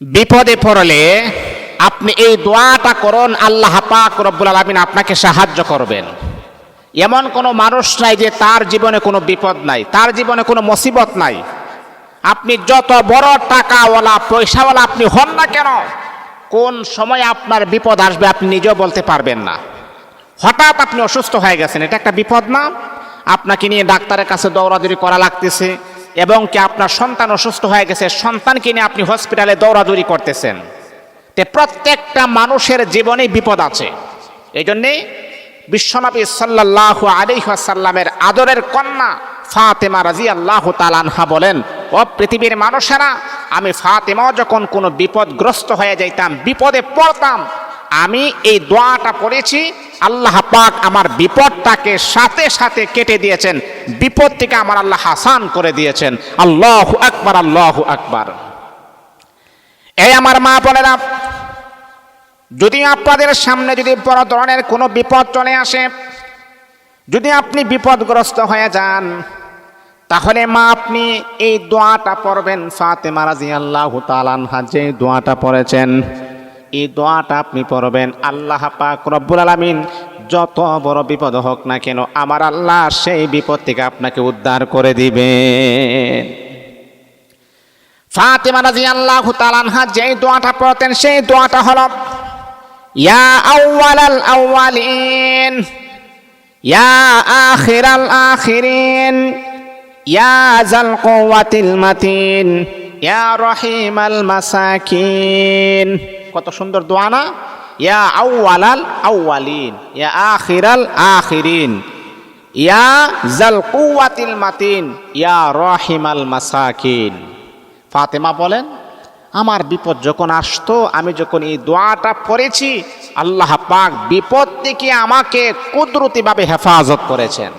বিপদে পড়লে আপনি এই দোয়াটা করুন, আল্লাহ পাক রব্বুল আলমিন আপনাকে সাহায্য করবেন। এমন কোনো মানুষ নাই যে তার জীবনে কোনো বিপদ নাই, তার জীবনে কোনো মুসিবত নাই। আপনি যত বড় টাকাওয়ালা, পয়সাওয়ালা আপনি হন না কেন, কোন সময় আপনার বিপদ আসবে আপনি নিজেও বলতে পারবেন না। হঠাৎ আপনি অসুস্থ হয়ে গেছেন, এটা একটা বিপদ না? আপনাকে নিয়ে ডাক্তারের কাছে দৌড়াদৌড়ি করা লাগতেছে এবং কি আপনার সন্তান অসুস্থ হয়ে গেছে, সন্তানকে নিয়ে আপনি হসপিটালে দৌড়াদৌড়ি করতেছেন। তে প্রত্যেকটা মানুষের জীবনে বিপদ আছে। এই জন্যে বিশ্বনবী সাল্লাহ আলিহাসাল্লামের আদরের কন্যা ফাতেমা রাজি আল্লাহ তালানহা বলেন, ও পৃথিবীর মানুষেরা, আমি ফাতেমাও যখন কোনো বিপদগ্রস্ত হয়ে যাইতাম, বিপদে পড়তাম, আমি এই দোয়াটা পড়েছি আল্লাহ পাক আমার বিপদটাকে সাথে সাথে কেটে দিয়েছেন। বিপদ থেকে আমার আল্লাহ হাসান করে দিয়েছেন। আল্লাহ আকবার আল্লাহ আকবার। এই আমার মা বোনেরা, যদি আপনাদের সামনে যদি বড় ধরনের কোনো বিপদ চলে আসে, যদি আপনি বিপদগ্রস্ত হয়ে যান, তাহলে মা আপনি এই দোয়াটা পড়বেন ফাতেমা রাজি আল্লাহ তালানহা যে দোয়াটা পড়েছেন। এই দোয়াটা আপনি পড়বেন। আল্লাহ পাক রব্বুল আলামিন যত বড় বিপদ হোক না কেন, আমার আল্লাহ সেই বিপদ থেকে আপনাকে উদ্ধার করে দিবেন। ফাতেমা রাজি আল্লাহ তালানহা যেই দোয়াটা পড়তেন, সেই দোয়াটা হলো, ইয়া আউয়ালাল আউয়ালিন, ইয়া আখিরাল আখিরিন, ইয়া জাল কুওয়াতিল মাতিন, ইয়া রহিমাল মাসাকিন। কত সুন্দর দোয়া না? ইয়া আউয়ালাল আউয়ালিন ইয়া আখিরাল আখিরিন, ইয়া জাল কুয়াতিল মাতিন, ইয়া রহিমাল মাসাকিন। ফাতেমা বলেন, আমার বিপদ যখন আসতো, আমি যখন এই দোয়াটা পড়েছি, আল্লাহ পাক বিপদ থেকে আমাকে কুদরতিভাবে হেফাজত করেছেন।